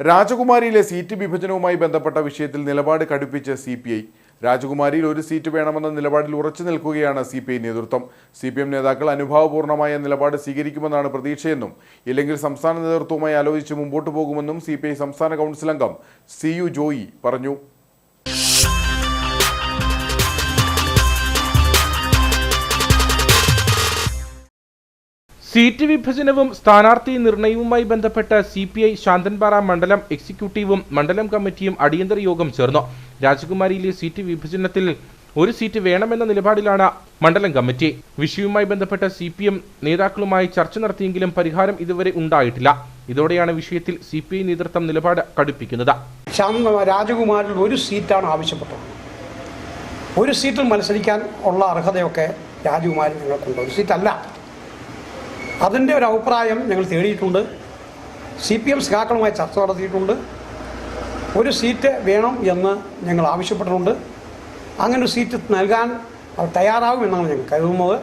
രാജകുമാരിയിലെ seat വിഭജനവുമായി ബന്ധപ്പെട്ട വിഷയത്തിൽ നിലപാട് കടുപ്പിച്ച് സി പി ഐ. രാജകുമാരിയിൽ ഒരു സീറ്റ് വേണമെന്ന നിലപാടിൽ ഉറച്ചു നിൽക്കുകയാണ് സി പി ഐ നേതൃത്വം. സി പി എം നേതാക്കൾ അനുഭാവപൂർണമായ നിലപാട് സ്വീകരിക്കുമെന്നാണ് പ്രതീക്ഷയെന്നും ഇല്ലെങ്കിൽ സംസ്ഥാന നേതൃത്വവുമായി ആലോചിച്ച് മുമ്പോട്ട് പോകുമെന്നും സി സംസ്ഥാന കൗൺസിൽ അംഗം സി യു ജോയി പറഞ്ഞു. സീറ്റ് വിഭജനവും സ്ഥാനാർത്ഥി നിർണയവുമായി ബന്ധപ്പെട്ട് സി പി ഐ ശാന്തൻപാറ മണ്ഡലം എക്സിക്യൂട്ടീവും മണ്ഡലം കമ്മിറ്റിയും അടിയന്തര യോഗം ചേർന്നു. രാജകുമാരിയിലെ സീറ്റ് വിഭജനത്തിൽ ഒരു സീറ്റ് വേണമെന്ന നിലപാടിലാണ് മണ്ഡലം കമ്മിറ്റി. വിഷയവുമായി ബന്ധപ്പെട്ട സി പി എം നേതാക്കളുമായി ചർച്ച നടത്തിയെങ്കിലും പരിഹാരം ഇതുവരെ ഉണ്ടായിട്ടില്ല. ഇതോടെയാണ് വിഷയത്തിൽ സി പി ഐ നേതൃത്വം നിലപാട് കടുപ്പിക്കുന്നത്. രാജകുമാരിൽ ഒരു സീറ്റാണ് ആവശ്യപ്പെട്ടത്. ഒരു സീറ്റിൽ മത്സരിക്കാൻ ഉള്ള അർഹതയൊക്കെ രാജകുമാരി ഞങ്ങൾക്കുണ്ട്. ഒരു സീറ്റല്ല. അതിന്റെ ഒരു അഭിപ്രായം ഞങ്ങൾ തേടിയിട്ടുണ്ട്. സി പി എം സഖാക്കളുമായി ചർച്ച നടത്തിയിട്ടുണ്ട്. ഒരു സീറ്റ് വേണം എന്ന് ഞങ്ങൾ ആവശ്യപ്പെട്ടിട്ടുണ്ട്. അങ്ങനെ ഒരു സീറ്റ് നൽകാൻ അവർ തയ്യാറാവുമെന്നാണ് ഞങ്ങൾ കരുതുന്നത്.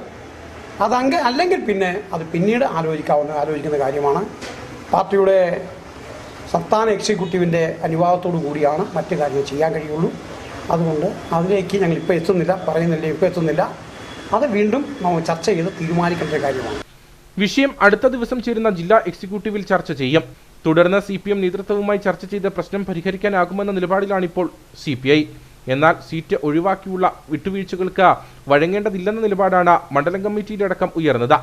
അതങ്ങ് അല്ലെങ്കിൽ പിന്നെ അത് പിന്നീട് ആലോചിക്കാവുന്ന ആലോചിക്കുന്ന കാര്യമാണ്. പാർട്ടിയുടെ സംസ്ഥാന എക്സിക്യൂട്ടീവിന്റെ അനുവാദത്തോടു കൂടിയാണ് മറ്റു കാര്യങ്ങൾ ചെയ്യാൻ കഴിയുള്ളൂ. അതുകൊണ്ട് അതിലേക്ക് ഞങ്ങൾ ഇപ്പോൾ എത്തുന്നില്ല പറയുന്നില്ല ഇപ്പോൾ എത്തുന്നില്ല. അത് വീണ്ടും നമ്മൾ ചർച്ച ചെയ്ത് തീരുമാനിക്കേണ്ട കാര്യമാണ്. വിഷയം അടുത്ത ദിവസം ചേരുന്ന ജില്ലാ എക്സിക്യൂട്ടീവിൽ ചർച്ച ചെയ്യും. തുടർന്ന് സി പി എം നേതൃത്വവുമായി ചർച്ച ചെയ്ത് പ്രശ്നം പരിഹരിക്കാനാകുമെന്ന നിലപാടിലാണിപ്പോൾ സി പി ഐ എന്നാൽ സീറ്റ് ഒഴിവാക്കിയുള്ള വിട്ടുവീഴ്ചകൾക്ക് വഴങ്ങേണ്ടതില്ലെന്ന നിലപാടാണ് മണ്ഡലം കമ്മിറ്റിയുടെ അടക്കം ഉയർന്നത്.